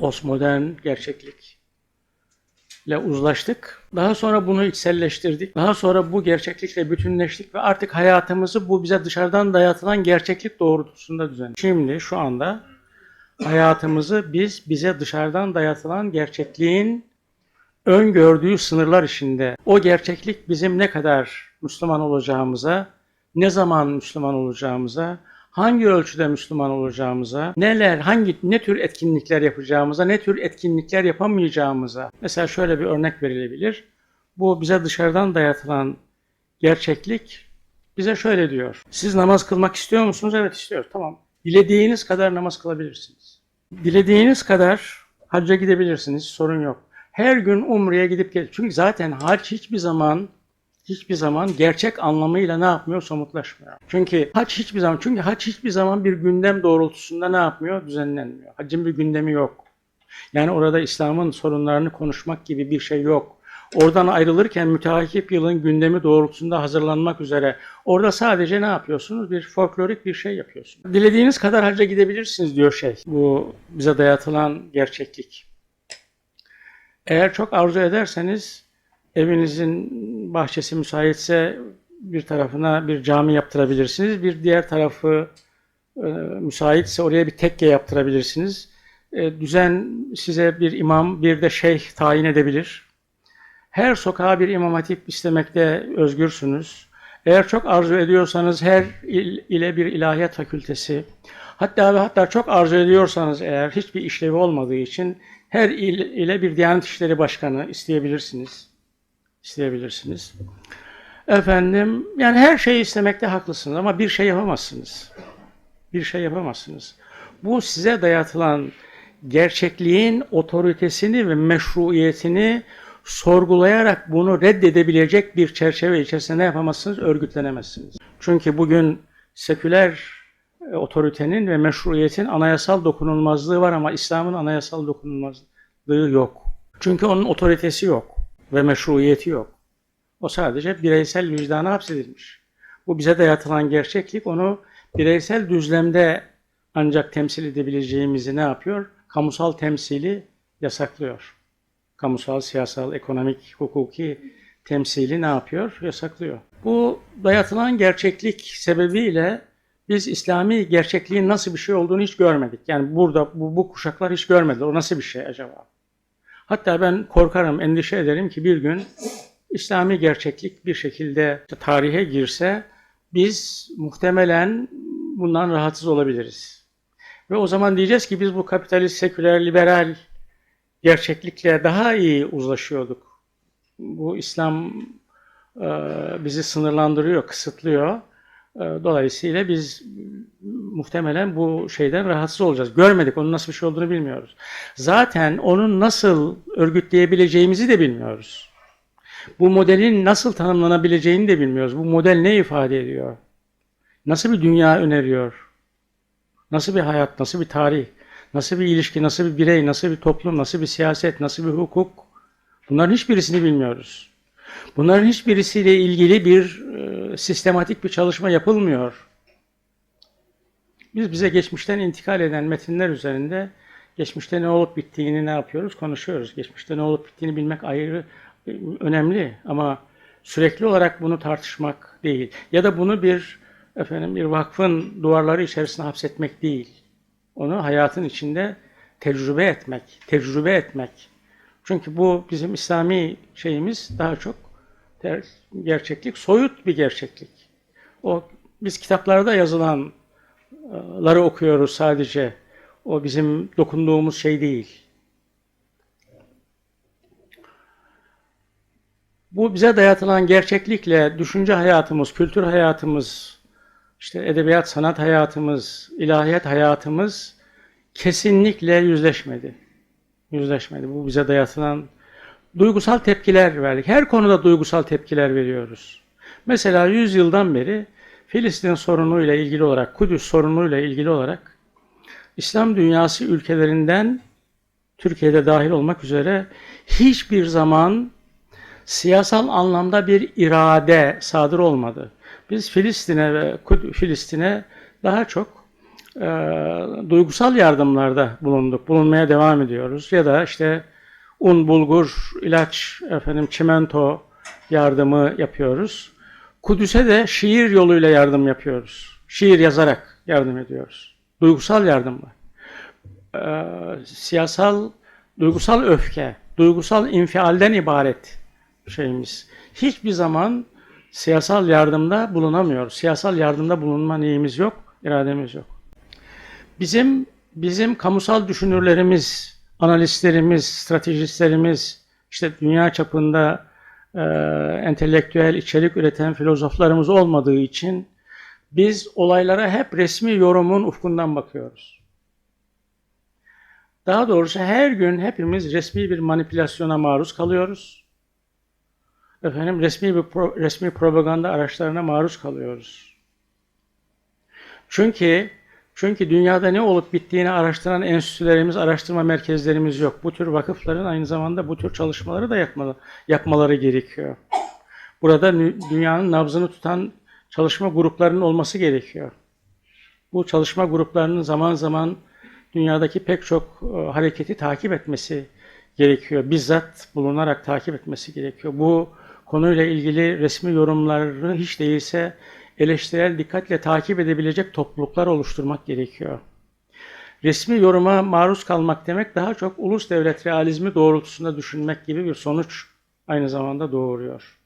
postmodern gerçeklikle uzlaştık. Daha sonra bunu içselleştirdik. Daha sonra bu gerçeklikle bütünleştik ve artık hayatımızı bu bize dışarıdan dayatılan gerçeklik doğrultusunda düzenledik. Şimdi şu anda hayatımızı biz bize dışarıdan dayatılan gerçekliğin öngördüğü sınırlar içinde o gerçeklik bizim ne kadar Müslüman olacağımıza, ne zaman Müslüman olacağımıza, hangi ölçüde Müslüman olacağımıza, neler, hangi ne tür etkinlikler yapacağımıza, ne tür etkinlikler yapamayacağımıza. Mesela şöyle bir örnek verilebilir. Bu bize dışarıdan dayatılan gerçeklik bize şöyle diyor. Siz namaz kılmak istiyor musunuz? Evet istiyoruz. Tamam. Dilediğiniz kadar namaz kılabilirsiniz. Dilediğiniz kadar hacca gidebilirsiniz. Sorun yok. Her gün umreye gidip gel. Çünkü zaten hac hiçbir zaman hiçbir zaman gerçek anlamıyla ne yapmıyor? Somutlaşmıyor. Çünkü hac hiçbir zaman çünkü hac hiçbir zaman bir gündem doğrultusunda ne yapmıyor? Düzenlenmiyor. Haccın bir gündemi yok. Yani orada İslam'ın sorunlarını konuşmak gibi bir şey yok. Oradan ayrılırken müteakip yılın gündemi doğrultusunda hazırlanmak üzere orada sadece ne yapıyorsunuz? Bir folklorik bir şey yapıyorsunuz. Dilediğiniz kadar hacca gidebilirsiniz diyor şey. Bu bize dayatılan gerçeklik. Eğer çok arzu ederseniz evinizin bahçesi müsaitse bir tarafına bir cami yaptırabilirsiniz. Bir diğer tarafı e, müsaitse oraya bir tekke yaptırabilirsiniz. E, düzen size bir imam, bir de şeyh tayin edebilir. Her sokağa bir imam hatip istemekte özgürsünüz. Eğer çok arzu ediyorsanız her il ile bir ilahiyat fakültesi, hatta ve hatta çok arzu ediyorsanız eğer hiçbir işlevi olmadığı için her il ile bir Diyanet İşleri Başkanı isteyebilirsiniz. İsteyebilirsiniz. Efendim, yani her şeyi istemekte haklısınız ama bir şey yapamazsınız. Bir şey yapamazsınız. Bu size dayatılan gerçekliğin otoritesini ve meşruiyetini sorgulayarak bunu reddedebilecek bir çerçeve içerisinde ne yapamazsınız? Örgütlenemezsiniz. Çünkü bugün seküler e, otoritenin ve meşruiyetin anayasal dokunulmazlığı var ama İslam'ın anayasal dokunulmazlığı yok. Çünkü onun otoritesi yok ve meşruiyeti yok. O sadece bireysel vicdana hapsedilmiş. Bu bize dayatılan gerçeklik onu bireysel düzlemde ancak temsil edebileceğimizi ne yapıyor? Kamusal temsili yasaklıyor. Kamusal, siyasal, ekonomik, hukuki temsili ne yapıyor? Yasaklıyor. Bu dayatılan gerçeklik sebebiyle biz İslami gerçekliğin nasıl bir şey olduğunu hiç görmedik. Yani burada bu, bu kuşaklar hiç görmedi. O nasıl bir şey acaba? Hatta ben korkarım, endişe ederim ki bir gün İslami gerçeklik bir şekilde tarihe girse biz muhtemelen bundan rahatsız olabiliriz. Ve o zaman diyeceğiz ki biz bu kapitalist, seküler, liberal gerçeklikle daha iyi uzlaşıyorduk. Bu İslam e, bizi sınırlandırıyor, kısıtlıyor. E, dolayısıyla biz muhtemelen bu şeyden rahatsız olacağız. Görmedik, onun nasıl bir şey olduğunu bilmiyoruz. Zaten onun nasıl örgütleyebileceğimizi de bilmiyoruz. Bu modelin nasıl tanımlanabileceğini de bilmiyoruz. Bu model ne ifade ediyor? Nasıl bir dünya öneriyor? Nasıl bir hayat, nasıl bir tarih, nasıl bir ilişki, nasıl bir birey, nasıl bir toplum, nasıl bir siyaset, nasıl bir hukuk? Bunların hiçbirisini bilmiyoruz. Bunların hiçbirisiyle ilgili bir sistematik bir çalışma yapılmıyor. Biz bize geçmişten intikal eden metinler üzerinde geçmişte ne olup bittiğini ne yapıyoruz? Konuşuyoruz. Geçmişte ne olup bittiğini bilmek ayrı e, önemli ama sürekli olarak bunu tartışmak değil. Ya da bunu bir efendim bir vakfın duvarları içerisine hapsetmek değil. Onu hayatın içinde tecrübe etmek, tecrübe etmek. Çünkü bu bizim İslami şeyimiz daha çok gerçeklik, soyut bir gerçeklik. O biz kitaplarda yazılanları okuyoruz sadece. O bizim dokunduğumuz şey değil. Bu bize dayatılan gerçeklikle düşünce hayatımız, kültür hayatımız, işte edebiyat, sanat hayatımız, ilahiyat hayatımız kesinlikle yüzleşmedi. Yüzleşmedi. Bu bize dayatılan duygusal tepkiler verdik. Her konuda duygusal tepkiler veriyoruz. Mesela 100 yıldan beri Filistin sorunuyla ilgili olarak, Kudüs sorunuyla ilgili olarak İslam dünyası ülkelerinden Türkiye'de dahil olmak üzere hiçbir zaman siyasal anlamda bir irade sadır olmadı. Biz Filistin'e ve Filistin'e daha çok e, duygusal yardımlarda bulunduk, bulunmaya devam ediyoruz. Ya da işte un, bulgur, ilaç, efendim çimento yardımı yapıyoruz. Kudüs'e de şiir yoluyla yardım yapıyoruz. Şiir yazarak yardım ediyoruz. Duygusal yardımla. Ee, siyasal, duygusal öfke, duygusal infialden ibaret şeyimiz. Hiçbir zaman siyasal yardımda bulunamıyoruz. Siyasal yardımda bulunma niyemiz yok, irademiz yok. Bizim bizim kamusal düşünürlerimiz, analistlerimiz, stratejistlerimiz, işte dünya çapında e, entelektüel içerik üreten filozoflarımız olmadığı için biz olaylara hep resmi yorumun ufkundan bakıyoruz. Daha doğrusu her gün hepimiz resmi bir manipülasyona maruz kalıyoruz. Efendim resmi bir pro- resmi propaganda araçlarına maruz kalıyoruz. Çünkü çünkü dünyada ne olup bittiğini araştıran enstitülerimiz, araştırma merkezlerimiz yok. Bu tür vakıfların aynı zamanda bu tür çalışmaları da yapmalı, yapmaları gerekiyor. Burada dünyanın nabzını tutan çalışma gruplarının olması gerekiyor. Bu çalışma gruplarının zaman zaman dünyadaki pek çok e, hareketi takip etmesi gerekiyor. Bizzat bulunarak takip etmesi gerekiyor. Bu konuyla ilgili resmi yorumları hiç değilse eleştirel dikkatle takip edebilecek topluluklar oluşturmak gerekiyor. Resmi yoruma maruz kalmak demek daha çok ulus devlet realizmi doğrultusunda düşünmek gibi bir sonuç aynı zamanda doğuruyor.